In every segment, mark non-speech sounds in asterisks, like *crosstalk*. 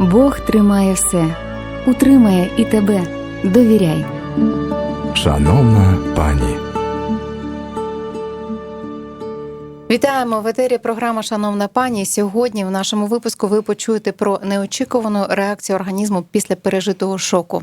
Бог тримає все, утримає і тебе. Довіряй. Шановна пані, Вітаємо в етері. Програма Шановна пані. Сьогодні в нашому випуску ви почуєте про неочікувану реакцію організму після пережитого шоку.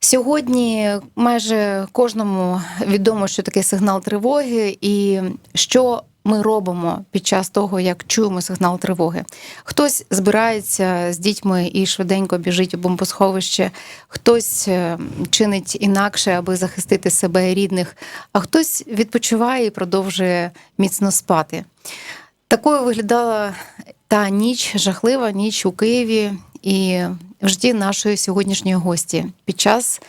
Сьогодні майже кожному відомо, що таке сигнал тривоги, і що ми робимо під час того, як чуємо сигнал тривоги. Хтось збирається з дітьми і швиденько біжить у бомбосховище, хтось е, чинить інакше, аби захистити себе і рідних, а хтось відпочиває і продовжує міцно спати. Такою виглядала та ніч, жахлива ніч у Києві і в житті нашої сьогоднішньої гості. Під час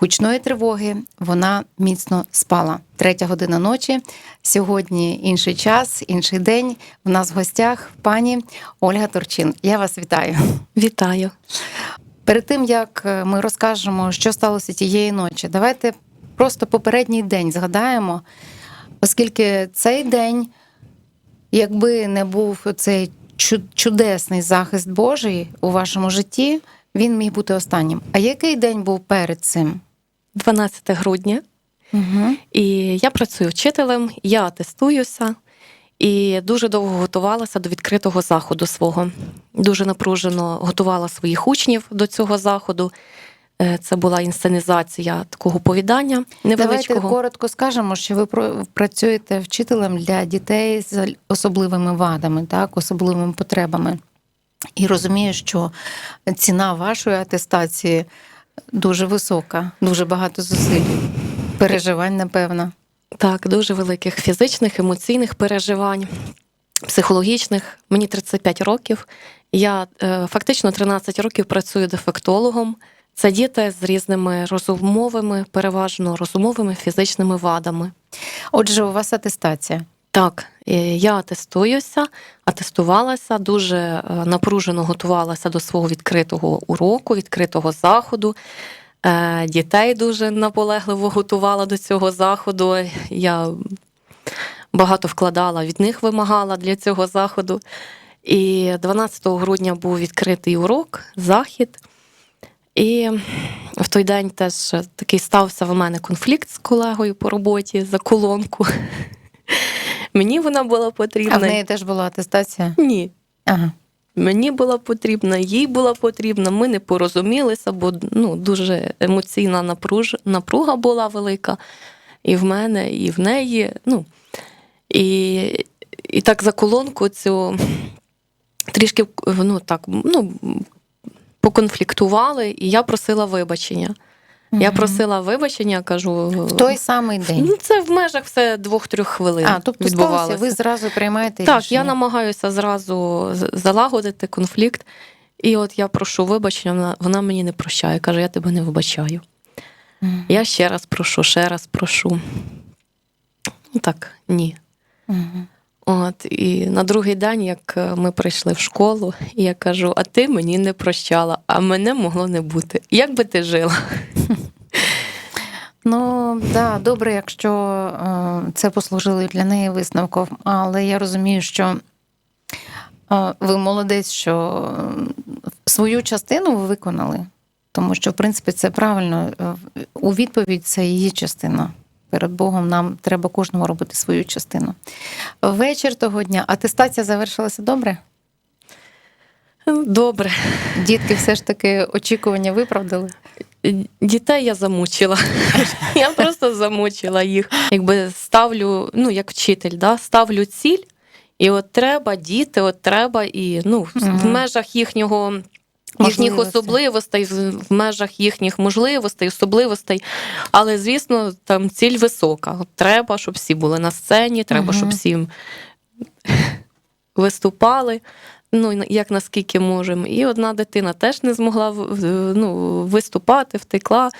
гучної тривоги вона міцно спала. Третя година ночі. Сьогодні інший час, інший день. В нас в гостях пані Ольга Турчин. Я вас вітаю. Вітаю. Перед тим як е, ми розкажемо, що сталося тієї ночі, давайте просто попередній день згадаємо, оскільки цей день, якби не був цей чудесний захист Божий у вашому житті, він міг бути останнім. А який день був перед цим? 12 грудня, Угу. і я працюю вчителем, я тестуюся і дуже довго готувалася до відкритого заходу свого. Дуже напружено готувала своїх учнів до цього заходу. Е, Це була інсценізація такого повідання Давайте коротко скажемо, що ви працюєте вчителем для дітей з особливими вадами, так, особливими потребами. І розумію, що ціна вашої атестації дуже висока, дуже багато зусиль, переживань, напевно. Так, дуже великих фізичних, емоційних переживань, психологічних. Мені 35 років. Я е, фактично 13 років працюю дефектологом. Це діти з різними розумовими, переважно розумовими фізичними вадами. Отже, у вас атестація. Так, я атестуюся, атестувалася, дуже е, напружено готувалася до свого відкритого уроку, відкритого заходу. Е, Дітей дуже наполегливо готувала до цього заходу. Я багато вкладала, від них вимагала для цього заходу. І 12 грудня був відкритий урок, захід. І в той день теж такий стався в мене конфлікт з колегою по роботі за колонку. Мені вона була потрібна. А в неї теж була атестація? Ні. Ага. Мені була потрібна, їй була потрібна. Ми не порозумілися, бо ну, дуже емоційна напруж... напруга була велика і в мене, і в неї. Ну, і, і так за колонку цю трішки ну, так, ну, поконфліктували, і я просила вибачення. Я просила вибачення, кажу. В той самий день. Ну, це в межах все двох-трьох хвилин. А, тобто відбувалося. ви зразу приймаєте Так, рішення. я намагаюся зразу залагодити конфлікт. І от я прошу вибачення, вона, вона мені не прощає. Каже, я тебе не вибачаю. Мгм. Я ще раз прошу, ще раз прошу. Ну так, ні. Мгм. От, і на другий день, як е, ми прийшли в школу, я кажу: а ти мені не прощала, а мене могло не бути. Як би ти жила? Ну да, добре, якщо е, це послужило для неї висновком, але я розумію, що е, ви молодець, що свою частину ви виконали, тому що, в принципі, це правильно. У відповідь це її частина. Перед Богом нам треба кожному робити свою частину. Вечір того дня атестація завершилася добре. Добре. Дітки все ж таки очікування виправдали. Дітей я замучила. *laughs* Я просто замучила їх. Якби ставлю, ну як вчитель, да, ставлю ціль, і от треба діти, от треба, і ну, в межах їхнього. Їхніх особливостей, в межах їхніх можливостей, особливостей. Але, звісно, там ціль висока. Треба, щоб всі були на сцені, треба, Мгм. щоб всі виступали, ну, як наскільки можемо. І одна дитина теж не змогла ну, виступати, втекла.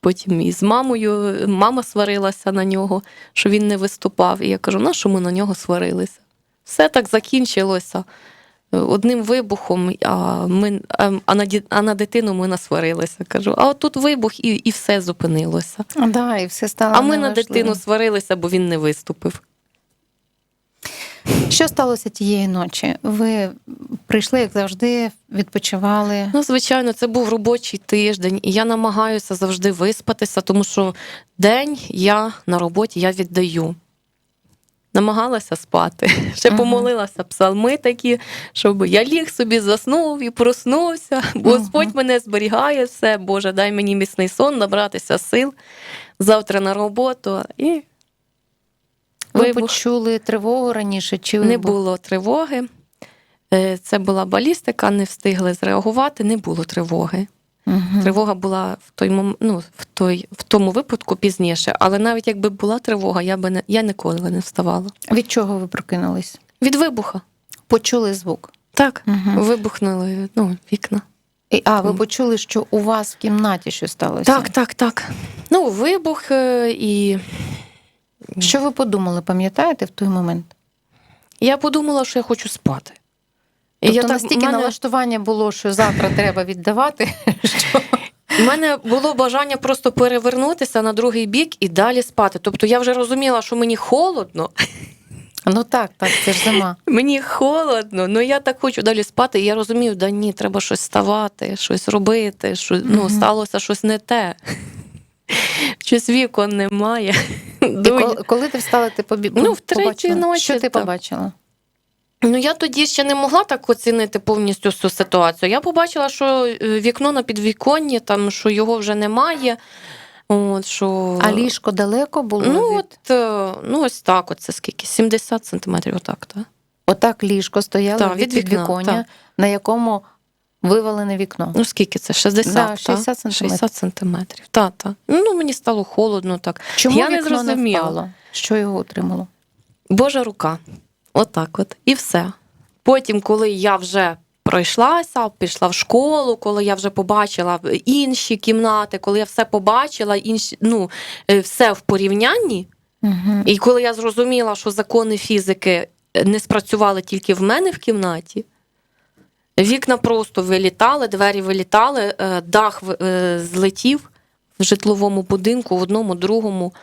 Потім і з мамою мама сварилася на нього, що він не виступав. І я кажу, на що ми на нього сварилися? Все так закінчилося одним вибухом, а, ми, а, на, а на дитину ми насварилися. Кажу, а от тут вибух і, і все зупинилося. А, да, і все стало А ми на дитину сварилися, бо він не виступив. Що сталося тієї ночі? Ви прийшли, як завжди, відпочивали. Ну, звичайно, це був робочий тиждень, і я намагаюся завжди виспатися, тому що день я на роботі я віддаю. Намагалася спати. *laughs* Ще Ага. помолилася псалми такі, щоб я ліг собі заснув і проснувся, *laughs* бо Ага. Господь мене зберігає все. Боже, дай мені міцний сон, набратися сил завтра на роботу. І Ви вибух. почули тривогу раніше? Чи не було тривоги. Е, Це була балістика, не встигли зреагувати, не було тривоги. Мгм. Тривога була в той мом... ну, в той в тому випадку пізніше, але навіть якби була тривога, я би не я ніколи не вставала. Від чого ви прокинулись? Від вибуха. Почули звук. Так, Мгм. вибухнули ну, вікна. І, а, ви почули, що у вас в кімнаті щось сталося? Так, так, так. Ну, вибух е, і Що ви подумали, пам'ятаєте в той момент? я подумала, що я хочу спати. Тобто я так, настільки мене, налаштування було, що завтра треба віддавати, *laughs* що У мене було бажання просто перевернутися на другий бік і далі спати. Тобто я вже розуміла, що мені холодно, ну так, так, це ж зима. Мені холодно, ну я так хочу далі спати. І я розумію, да ні, треба щось ставати, щось робити. Що, ну, Мгм. сталося щось не те. Щось вікон немає. І коли, коли ти встала, ти побі... Ну, в третій побачила? ночі, Що ти так. побачила? Ну я тоді ще не могла так оцінити повністю всю ситуацію. Я побачила, що е, вікно на підвіконні, там що його вже немає. От, що... А ліжко далеко було? Ну, від... от, е, ну, ось так, оце скільки? 70 сантиметрів, отак, так. Отак ліжко стояло Так, від, від вікна, підвіконня, так. на якому вивалене вікно. Ну, скільки це? 60, Да, та? 60 сантиметрів. 60 сантиметрів. Та, та. Ну, мені стало холодно так. Чому я вікно не, зрозуміла. впало? Що його утримало? Божа рука. Отак от. І все. Потім, коли я вже пройшлася, пішла в школу, коли я вже побачила інші кімнати, коли я все побачила, інші, ну, е, все в порівнянні, Угу. і коли я зрозуміла, що закони фізики не спрацювали тільки в мене в кімнаті, вікна просто вилітали, двері вилітали, е, дах е, злетів в житловому будинку, в одному, другому.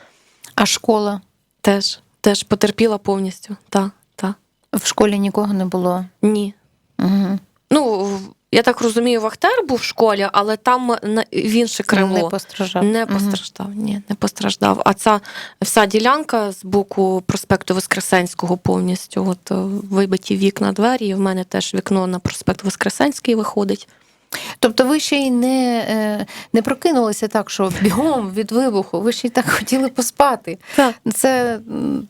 А школа? Теж, теж потерпіла повністю. Так, так. В школі нікого не було. Ні. Угу. Ну, я так розумію, Вахтер був в школі, але там в інше крило. Не постраждав. Не постраждав, ні, не постраждав. А ця вся ділянка з боку проспекту Воскресенського повністю, от е, вибиті вікна двері, і в мене теж вікно на проспект Воскресенський виходить. Тобто ви ще й не, е, не прокинулися так, що бігом від вибуху, ви ще й так *laughs* хотіли поспати. Так. Це,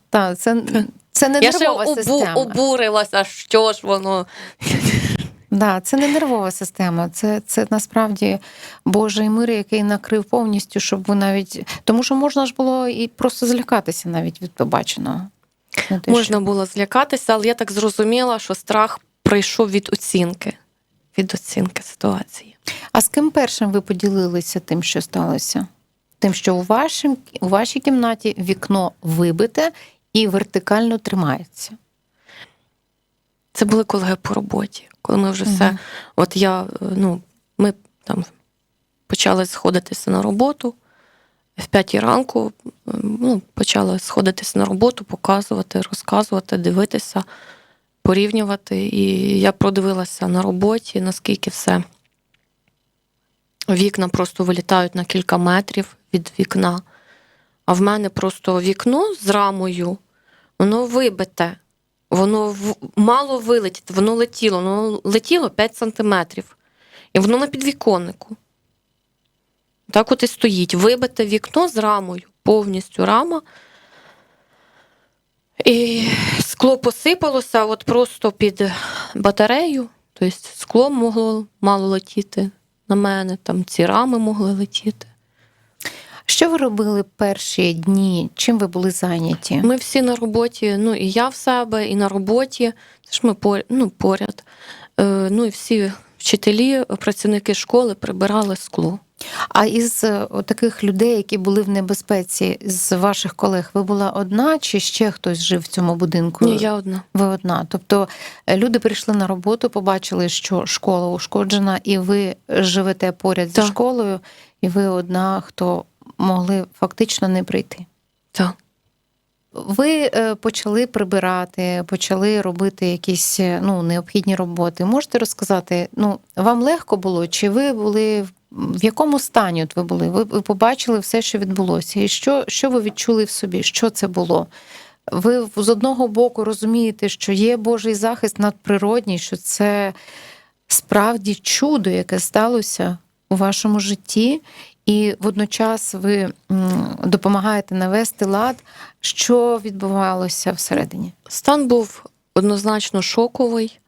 та, це, це не Я ще нервова обу, система. обурилася, що ж воно. Да, це не нервова система, це, це насправді Божий мир, який накрив повністю, щоб ви навіть. Тому що можна ж було і просто злякатися навіть від побаченого. Те, Можна було злякатися, але я так зрозуміла, що страх прийшов від оцінки. Від оцінки ситуації. А з ким першим ви поділилися тим, що сталося? Тим, що у, вашим, у вашій кімнаті вікно вибите і вертикально тримається. Це були колеги по роботі, коли ми вже все. Мгм. От я, е, ну, ми там почали сходитися на роботу. В п'ятій ранку ну, почали сходитися на роботу, показувати, розказувати, дивитися, порівнювати. І я продивилася на роботі, наскільки все. Вікна просто вилітають на кілька метрів від вікна. А в мене просто вікно з рамою, воно вибите. Воно мало вилетіти, воно летіло, воно летіло 5 сантиметрів. І воно на підвіконнику. Так от і стоїть. Вибите вікно з рамою, повністю рама. І скло посипалося от просто під батарею. Тобто скло могло мало летіти на мене, там ці рами могли летіти. Що ви робили перші дні? Чим ви були зайняті? Ми всі на роботі, ну і я в себе, і на роботі. Це ж ми поряд, ну, поряд. Е, ну і всі вчителі, працівники школи прибирали скло. А із е, таких людей, які були в небезпеці, з ваших колег, ви була одна чи ще хтось жив в цьому будинку? Ні, я одна. Ви одна. Тобто е, люди прийшли на роботу, побачили, що школа ушкоджена, і ви живете поряд зі Так. Ви е, почали прибирати, почали робити якісь е, ну, необхідні роботи. Можете розказати, ну вам легко було? Чи ви були в- якому стані от ви були? Ви побачили все, що відбулося, і що, що ви відчули в собі? Що це було? Ви з одного боку розумієте, що є Божий захист надприродній, що це справді чудо, яке сталося у вашому житті, і водночас ви допомагаєте навести лад, що відбувалося всередині. Стан був однозначно шоковий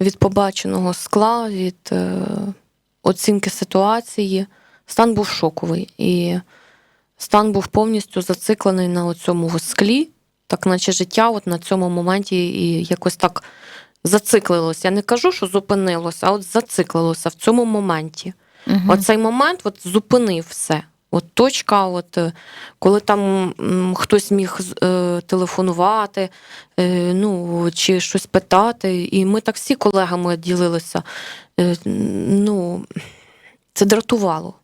від побаченого скла, від е, оцінки ситуації. Стан був шоковий. І стан був повністю зациклений на цьому склі, так наче життя от на цьому моменті і якось так зациклилося. Я не кажу, що зупинилося, а от зациклилося в цьому моменті. Мгм. Оцей момент от зупинив все. От точка, от, е, коли там хтось міг е, телефонувати, е, ну, чи щось питати, і ми так всі колегами ділилися. Е, ну, це дратувало.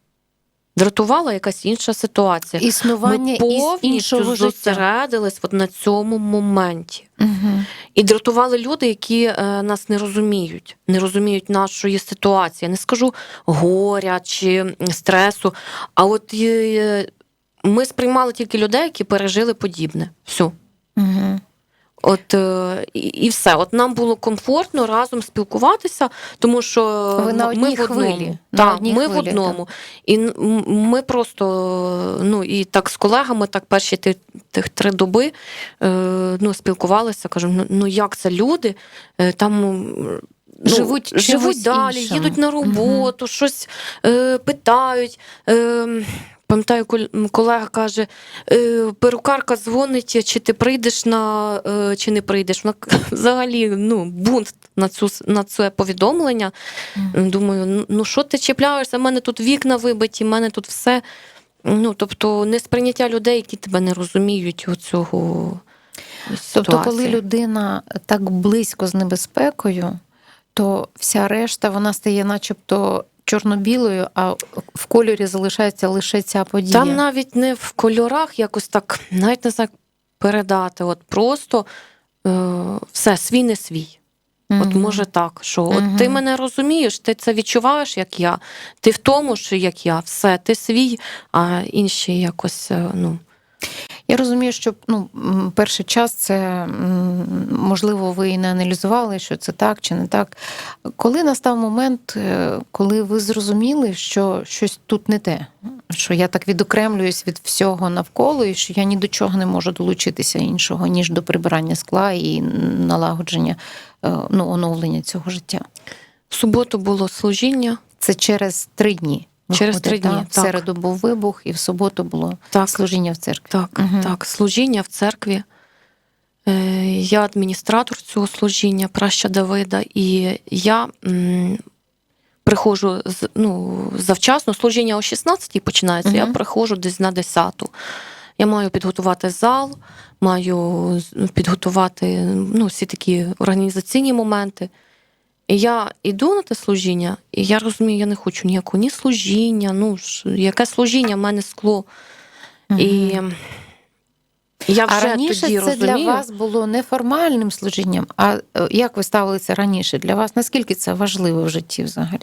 Дратувала якась інша ситуація. Існування Ми повністю іншого зосередились от на цьому моменті. Мгм. І дратували люди, які е, нас не розуміють, не розуміють нашої ситуації. Я не скажу горя чи стресу. А от е, ми сприймали тільки людей, які пережили подібне. Все. Мгм. От е, і, все. От нам було комфортно разом спілкуватися, тому що Ви на ми в одному. хвилі, на одній ми в хвилі, одному. І ми просто ну і так з колегами, так перші ти- тих три доби е, ну, спілкувалися. Кажу, ну, ну як це люди е, там. Ну, Живуть живуть далі, іншим. їдуть на роботу, щось е, питають. Е, пам'ятаю, колега каже: е, перукарка дзвонить, чи ти прийдеш на е, чи не прийдеш. Вона *laughs* взагалі ну, бунт на цю на це повідомлення. Думаю, ну- що ти чіпляєшся? У мене тут вікна вибиті, в мене тут все. Ну, тобто, несприйняття людей, які тебе не розуміють у цього. Тобто, коли людина так близько з небезпекою, то вся решта вона стає, начебто, чорно-білою, а в кольорі залишається лише ця подія. Там навіть не в кольорах якось так, навіть не знаю, передати. От просто е, все, свій не свій. От може так, що от ти мене розумієш, ти це відчуваєш, як я, ти в тому ж, як я, все, ти свій, а інші якось, е, ну. Я розумію, що ну, перший час це можливо ви і не аналізували, що це так чи не так. Коли настав момент, е, коли ви зрозуміли, що щось тут не те, що я так відокремлююсь від всього навколо, і що я ні до чого не можу долучитися іншого, ніж до прибирання скла і налагодження, е, ну, оновлення цього життя. В суботу було служіння, Це через три дні. Через три дні? В середу був вибух, і в суботу було так, служіння в церкві. так, Мгм. так, служіння в церкві. Е, Я адміністратор цього служіння, праща Давида, і я м, приходжу з- ну, завчасно, служіння о 16 починається, я приходжу десь на 10. Я маю підготувати зал, маю підготувати ну, всі такі організаційні моменти. І я йду на те служіння, і я розумію, я не хочу ніякого ні служіння, ну ж, яке служіння, в мене скло. І я вже А раніше тоді це розумію. для вас було не формальним служінням. А е, як ви ставилися раніше? Для вас наскільки це важливо в житті взагалі?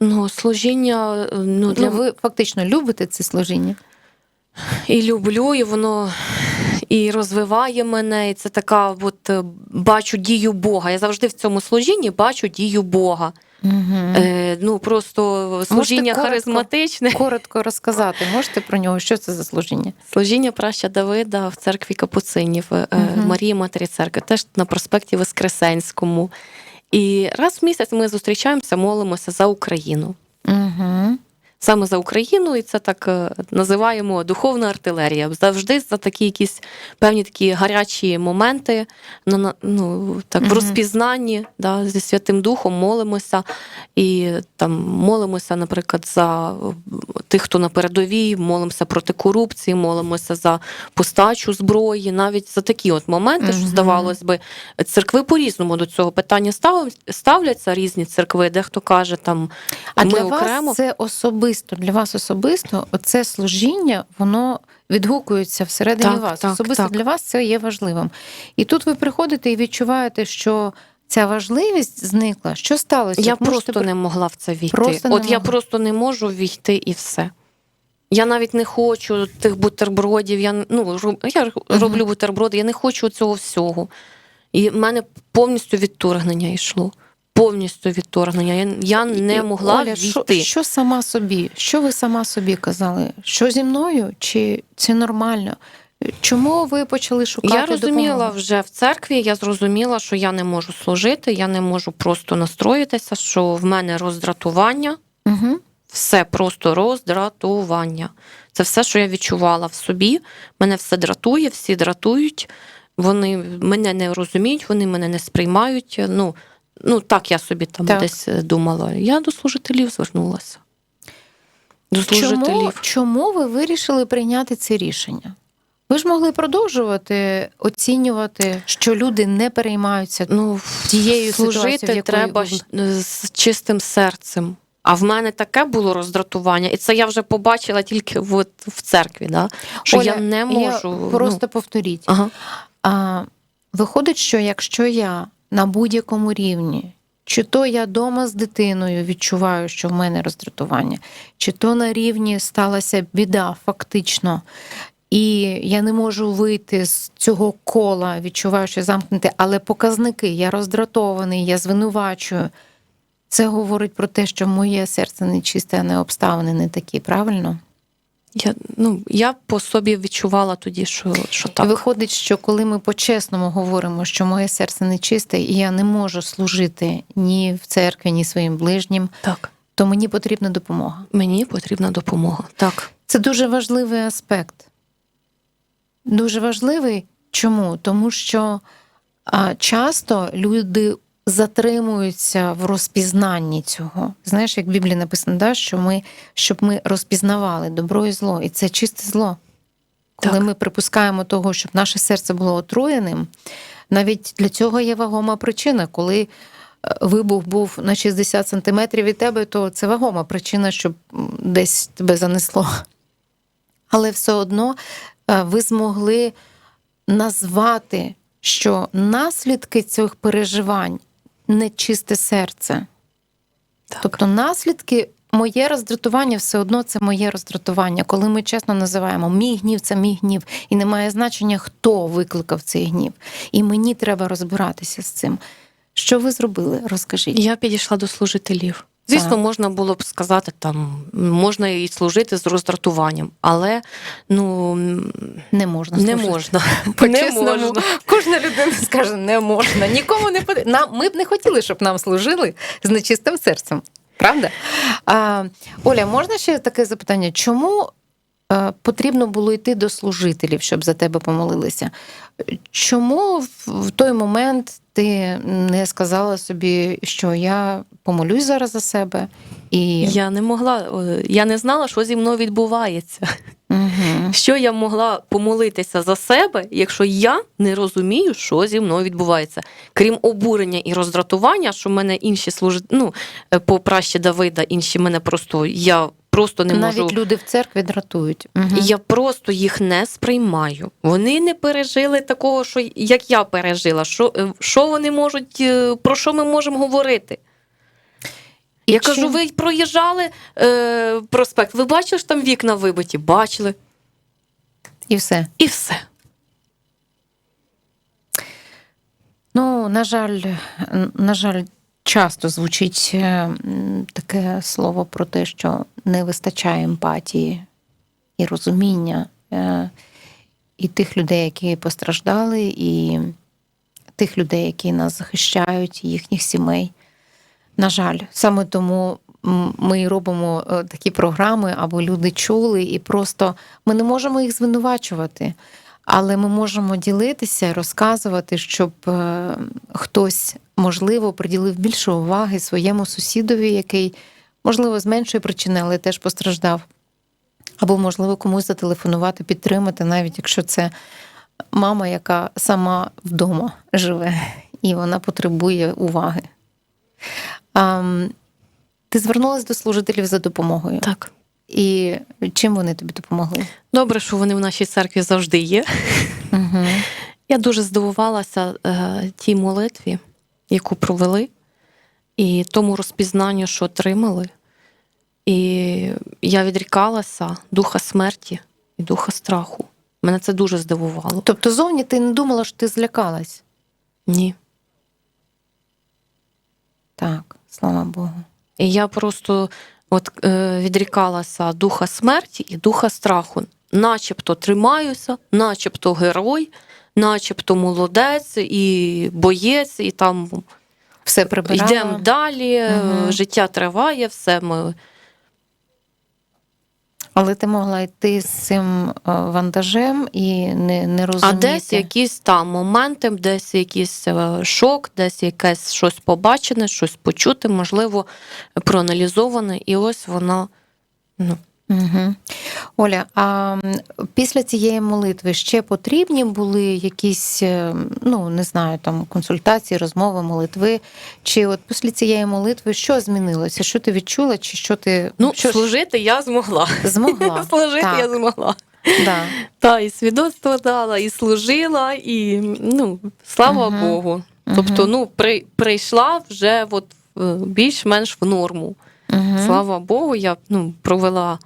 Ну, служіння ну, для Ну, ви фактично любите це служіння? і люблю, і воно і розвиває мене, і це така, от е, бачу дію Бога. Я завжди в цьому служінні бачу дію Бога. Угу. Е, ну просто служіння коротко? харизматичне. Коротко розказати, можете про нього, що це за служіння? Служіння праща Давида в церкві Капуцинів Мгм. Марії Матері Церкви, теж на проспекті Воскресенському. І раз в місяць ми зустрічаємося, молимося за Україну. Угу. Саме за Україну, і це так е, називаємо духовна артилерія. Завжди за такі якісь певні такі гарячі моменти, ну, так, в розпізнанні да, зі Святим Духом молимося. І там молимося, наприклад, за е, тих, хто на передовій, молимося проти корупції, молимося за постачу зброї, навіть за такі от моменти, що здавалось би, церкви по-різному до цього питання ставляться різні церкви, дехто каже там А ми для окремо. вас це особисто особисто для вас особисто оце служіння, воно відгукується всередині Так, вас. так, особисто так. для вас це є важливим. І тут ви приходите і відчуваєте, що ця важливість зникла. Що сталося? Я можете просто не могла в це війти. Просто От я могла. просто не можу війти і все. Я навіть не хочу тих бутербродів. Я, ну, я роблю бутерброди, я не хочу цього всього. І в мене повністю відторгнення йшло. Повністю відторгнення. Я, я не І, могла Оля, що, війти. що сама собі? Що ви сама собі казали? Що зі мною? Чи це нормально? Чому ви почали шукати Я розуміла допомогу? вже в церкві, я зрозуміла, що я не можу служити, я не можу просто настроїтися, що в мене роздратування, Угу. все просто роздратування. Це все, що я відчувала в собі. Мене все дратує, всі дратують. Вони мене не розуміють, вони мене не сприймають. Ну, ну так я собі там Так. десь е, думала. Я до служителів звернулася. До Чому, служителів. чому ви вирішили прийняти це рішення? Ви ж могли продовжувати оцінювати, що люди не переймаються. Ну, тією ситуацією, служити якої треба ви е, з чистим серцем. А в мене таке було роздратування, і це я вже побачила тільки от в церкві, да? що Оля, я не можу. Я ну, просто повторіть. ага. А, виходить, що якщо я на будь-якому рівні, чи то я дома з дитиною відчуваю, що в мене роздратування, чи то на рівні сталася біда фактично, і я не можу вийти з цього кола, відчуваю, що замкнуте, але показники, я роздратований, я звинувачую. Це говорить про те, що моє серце не чисте, а не обставини не такі, правильно? Я, ну, я по собі відчувала тоді, що, що так. І виходить, що коли ми по-чесному говоримо, що моє серце нечисте, і я не можу служити ні в церкві, ні своїм ближнім, Так. то мені потрібна допомога. Мені потрібна допомога. Так. Це дуже важливий аспект. Дуже важливий. Чому? Тому що а, часто люди затримуються в розпізнанні цього. Знаєш, як в Біблії написано, да, що ми, щоб ми розпізнавали добро і зло, і це чисте зло. Коли Так. ми припускаємо того, щоб наше серце було отруєним, навіть для цього є вагома причина. Коли е, вибух був на 60 сантиметрів від тебе, то це вагома причина, щоб десь тебе занесло. Але все одно е, ви змогли назвати, що наслідки цих переживань нечисте серце. Так. Тобто наслідки, моє роздратування все одно це моє роздратування. Коли ми чесно називаємо мій гнів це мій гнів, і не має значення, хто викликав цей гнів. І мені треба розбиратися з цим. Що ви зробили? Розкажіть. Я підійшла до служителів. Звісно, Так. можна було б сказати, там можна і служити з роздратуванням, але ну Не можна не можна. *laughs* *laughs* Не можна. Кожна людина скаже, не можна. Нікому не под... Нам ми б не хотіли, щоб нам служили з нечистим серцем. Правда? А, Оля, можна ще таке запитання? Чому потрібно було йти до служителів, щоб за тебе помолилися? Чому в- в той момент ти не сказала собі, що я помолюсь зараз за себе? І... Я не могла, е, я не знала, що зі мною відбувається. Угу. Що я могла помолитися за себе, якщо я не розумію, що зі мною відбувається, крім обурення і роздратування, що мене інші служать, ну е, по пращі Давида, інші мене просто я просто не Навіть можу. люди в церкві дратують. Угу. Я просто їх не сприймаю. Вони не пережили такого, що як я пережила. Що, е, що вони можуть, е, про що ми можемо говорити? І Я чим- кажу, ви проїжджали е, проспект, ви бачили, що там вікна вибиті? Бачили. І все. І все. Ну, на жаль, на жаль, часто звучить е, таке слово про те, що не вистачає емпатії і розуміння е, і тих людей, які постраждали, і тих людей, які нас захищають, їхніх сімей. На жаль, саме тому ми робимо е, такі програми, аби люди чули, і просто ми не можемо їх звинувачувати. Але ми можемо ділитися, розказувати, щоб хтось, можливо, приділив більше уваги своєму сусідові, який, можливо, з меншої причини, але теж постраждав. Або, можливо, комусь зателефонувати, підтримати, навіть якщо це мама, яка сама вдома живе, і вона потребує уваги. А, ти звернулася до служителів за допомогою. Так. і чим вони тобі допомогли? Добре, що вони в нашій церкві завжди є. Угу. Я дуже здивувалася е, тій молитві, яку провели, і тому розпізнанню, що отримали. І я відрікалася духа смерті і духа страху. Мене це дуже здивувало. Тобто зовні ти не думала, що ти злякалась? Ні. Так, слава Богу. І я просто от, е, відрікалася духа смерті і духа страху. Начебто тримаюся, начебто герой, начебто молодець і боєць, і там Все прибирала. йдемо далі, Мгм. життя триває, все ми. Але ти могла йти з цим е, вантажем і не, не А десь якісь там моменти, десь якийсь е, шок, десь якесь щось побачене, щось почути, можливо, проаналізоване, і ось воно. Ну, Угу. Оля, а після цієї молитви ще потрібні були якісь, е, ну не знаю, там консультації, розмови, молитви? Чи от після цієї молитви що змінилося? Що ти відчула, чи що ти ну що служити я змогла. змогла? *laughs* Служити Так. я змогла. Да. Та, і свідоцтво дала, і служила, і ну, слава Мгм. Богу. Тобто, ну, при, прийшла вже от, е, більш-менш в норму. Мгм. Слава Богу, я ну, провела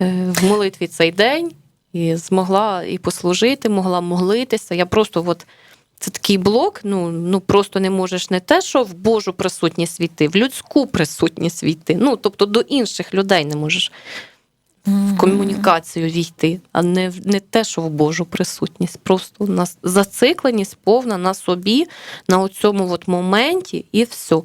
в молитві цей день і змогла і послужити, могла молитися. Я просто от. Це такий блок, ну, ну просто не можеш не те, що в Божу присутність війти, в людську присутність війти. Ну, тобто до інших людей не можеш в комунікацію війти, а не, не те, що в Божу присутність. Просто у нас зацикленість повна на собі, на цьому от моменті, і все.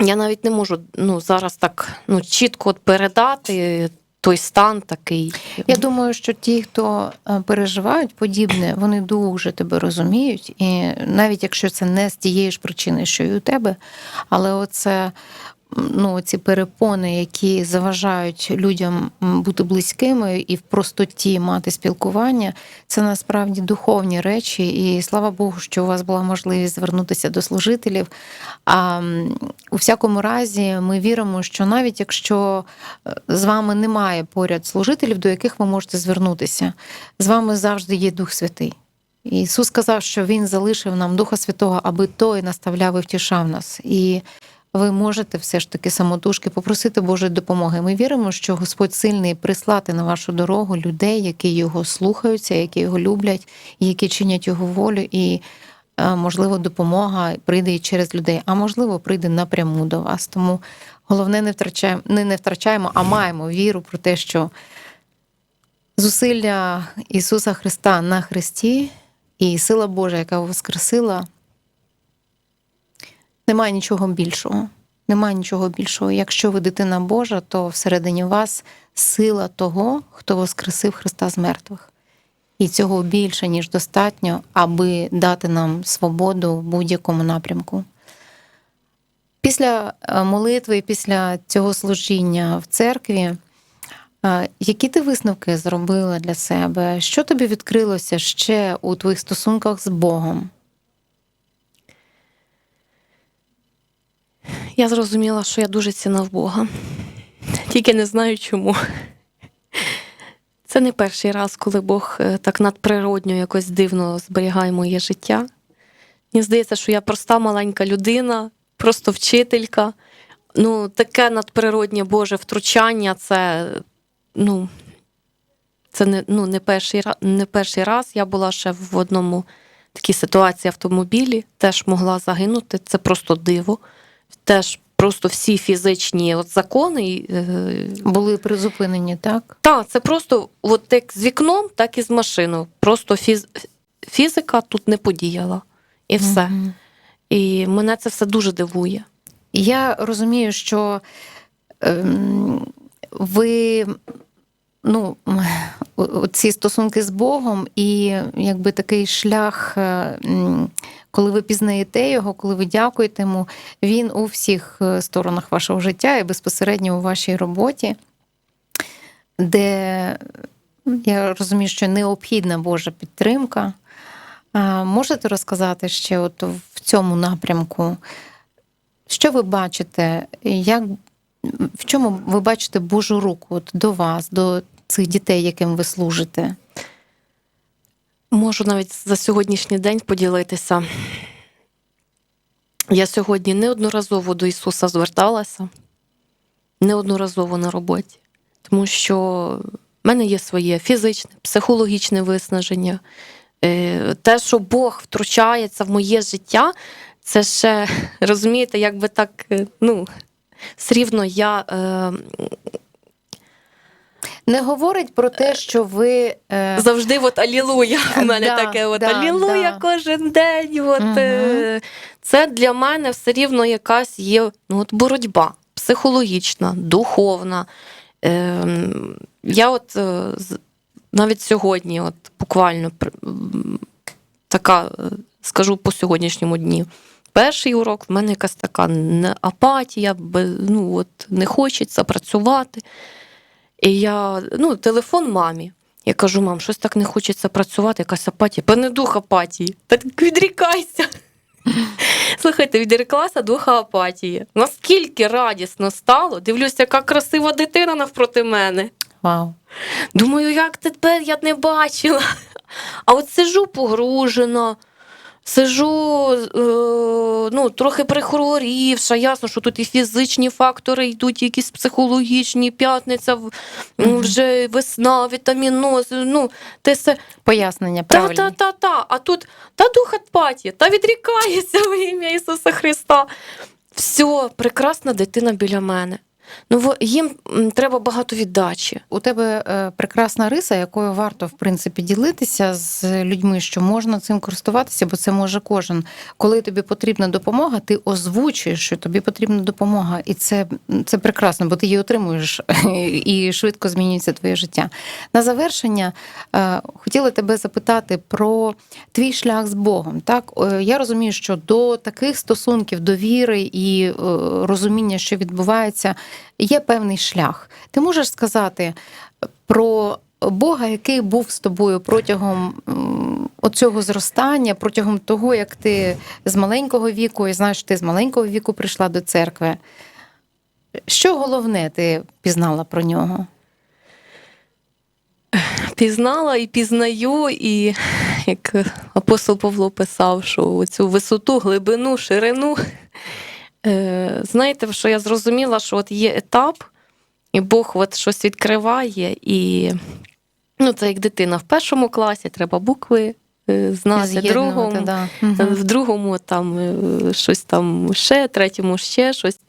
Я навіть не можу ну, зараз так ну, чітко от передати той стан такий. Я думаю, що ті, хто е, переживають подібне, вони дуже тебе розуміють, і навіть якщо це не з тієї ж причини, що і у тебе, але оце. Ну, ці перепони, які заважають людям бути близькими і в простоті мати спілкування, це насправді духовні речі. І слава Богу, що у вас була можливість звернутися до служителів. А у всякому разі, ми віримо, що навіть якщо е, з вами немає поряд служителів, до яких ви можете звернутися, з вами завжди є Дух Святий. Ісус сказав, що Він залишив нам Духа Святого, аби той наставляв і втішав нас. І ви можете все ж таки самотужки попросити Божої допомоги. Ми віримо, що Господь сильний прислати на вашу дорогу людей, які його слухаються, які його люблять, які чинять його волю. І е, можливо, допомога прийде і через людей, а можливо, прийде напряму до вас. Тому головне не втрачаємо, не, не втрачаємо, а маємо віру про те, що зусилля Ісуса Христа на Христі і сила Божа, яка воскресила, немає нічого більшого. Немає нічого більшого. Якщо ви дитина Божа, то всередині вас сила того, хто воскресив Христа з мертвих. І цього більше, ніж достатньо, аби дати нам свободу в будь-якому напрямку. Після е, молитви, після цього служіння в церкві, е, які ти висновки зробила для себе? Що тобі відкрилося ще у твоїх стосунках з Богом? Я зрозуміла, що я дуже ціна в Бога. Тільки не знаю чому. Це не перший раз, коли Бог е, так надприродньо якось дивно зберігає моє життя. Мені здається, що я проста маленька людина, просто вчителька. Ну, таке надприроднє Боже втручання це, ну, це не, ну, не, перший, не перший раз. Я була ще в одному такій ситуації автомобілі, теж могла загинути. Це просто диво. Теж просто всі фізичні от закони. Е, Були призупинені, так? та, це просто от як з вікном, так і з машиною. Просто фіз... фізика тут не подіяла. І все. І мене це все дуже дивує. Я розумію, що ем, ви ну, ці стосунки з Богом і якби такий шлях, е, коли ви пізнаєте його, коли ви дякуєте йому, він у всіх е, сторонах вашого життя і безпосередньо у вашій роботі, де я розумію, що необхідна Божа підтримка. Можете розказати ще от в цьому напрямку? Що ви бачите? Як, в чому ви бачите Божу руку от, до вас, до цих дітей, яким ви служите? Можу навіть за сьогоднішній день поділитися. Я сьогодні неодноразово до Ісуса зверталася, неодноразово на роботі, тому що в мене є своє фізичне, психологічне виснаження. Е, Те, що Бог втручається в моє життя, це ще *laughs* розумієте, якби так, е, ну, все рівно я е, Не говорить про те, що ви е, Завжди от алілуя. *laughs* У мене Да, таке от да, алілуя да. кожен день. От, Мгм. е, Це для мене все рівно якась є ну, от боротьба психологічна, духовна. Е, Я от е, навіть сьогодні, от буквально така, е, скажу по сьогоднішньому дні. Перший урок в мене якась така апатія, ну от не хочеться працювати. І я, ну, телефон мамі. Я кажу, мам, щось так не хочеться працювати, якась апатія. Пане дух апатії. Так відрікайся. *laughs* Слухайте, відреклася духа апатії. Наскільки радісно стало, дивлюся, яка красива дитина навпроти мене. вау. Думаю, як тепер я не бачила. А от сижу погружена, сижу е, ну, трохи прихворівша. Ясно, що тут і фізичні фактори йдуть, якісь психологічні, п'ятниця, в- Мгм. вже весна, вітаміноз. Ну, те все. Пояснення Та, правильні. та, та, та. А тут та дух апатія, та відрікається *laughs* в ім'я Ісуса Христа. Все, прекрасна дитина біля мене. Ну, їм треба багато віддачі. У тебе е, прекрасна риса, якою варто в принципі ділитися з людьми, що можна цим користуватися, бо це може кожен. Коли тобі потрібна допомога, ти озвучуєш, що тобі потрібна допомога, і це, це прекрасно, бо ти її отримуєш *laughs* і швидко змінюється твоє життя. На завершення е, хотіла тебе запитати про твій шлях з Богом. Так, Е, я розумію, що до таких стосунків, довіри і розуміння, що відбувається, є певний шлях. Ти можеш сказати про Бога, який був з тобою протягом оцього зростання, протягом того, як ти з маленького віку, і знаєш, ти з маленького віку прийшла до церкви. Що головне ти пізнала про нього? Пізнала і пізнаю, і як апостол Павло писав, що цю висоту, глибину, ширину. Е, знаєте, що я зрозуміла, що от є етап, і Бог от щось відкриває, і ну, це як дитина в першому класі, треба букви е, знати, в другому, да. Е, в другому там щось там ще, третьому ще щось.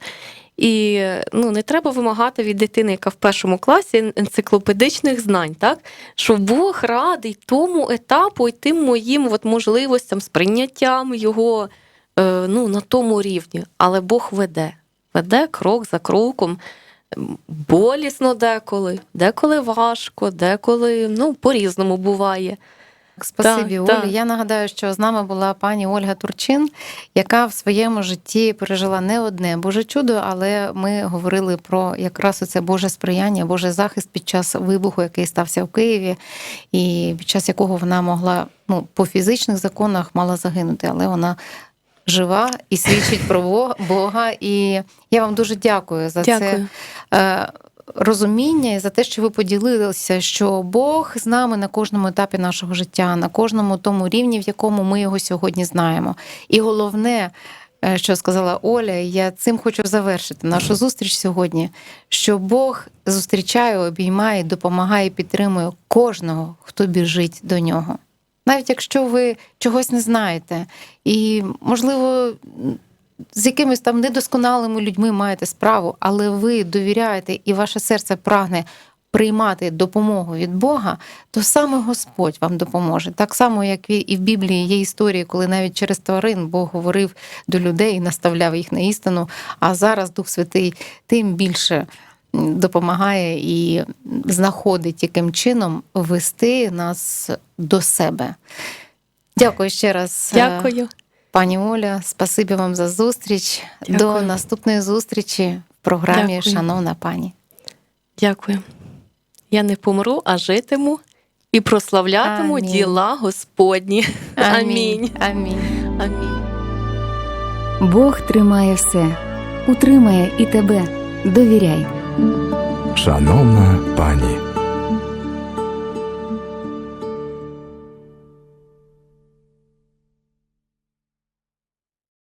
І ну, не треба вимагати від дитини, яка в першому класі енциклопедичних знань, так? що Бог радий тому етапу і тим моїм от можливостям, сприйняттям його ну, на тому рівні. Але Бог веде, веде крок за кроком. Болісно деколи, деколи важко, деколи ну, по-різному буває. Спасибі, Так, Олі. так. Я нагадаю, що з нами була пані Ольга Турчин, яка в своєму житті пережила не одне Боже чудо, але ми говорили про якраз це Боже сприяння, Божий захист під час вибуху, який стався в Києві, і під час якого вона могла ну, по фізичних законах мала загинути, але вона. Жива і свідчить про Бога-. І я вам дуже дякую за це Дякую. е, розуміння і за те, що ви поділилися, що Бог з нами на кожному етапі нашого життя, на кожному тому рівні, в якому ми його сьогодні знаємо. І головне, е, що сказала Оля, я цим хочу завершити нашу зустріч сьогодні. Що Бог зустрічає, обіймає, допомагає, підтримує кожного, хто біжить до нього. Навіть якщо ви чогось не знаєте, і можливо з якимись там недосконалими людьми маєте справу, але ви довіряєте і ваше серце прагне приймати допомогу від Бога, то саме Господь вам допоможе. Так само, як і в Біблії є історії, коли навіть через тварин Бог говорив до людей і наставляв їх на істину. А зараз Дух Святий тим більше допомагає і знаходить, яким чином вести нас до себе. Дякую ще раз. е, Дякую. Пані Оля, спасибі вам за зустріч. Дякую. До наступної зустрічі в програмі Дякую. Шановна пані. Дякую. Я не помру, а житиму і прославлятиму Амінь. діла Господні. Амінь. Амінь. Амінь. Бог тримає все, утримає і тебе. Довіряй, Шановна пані.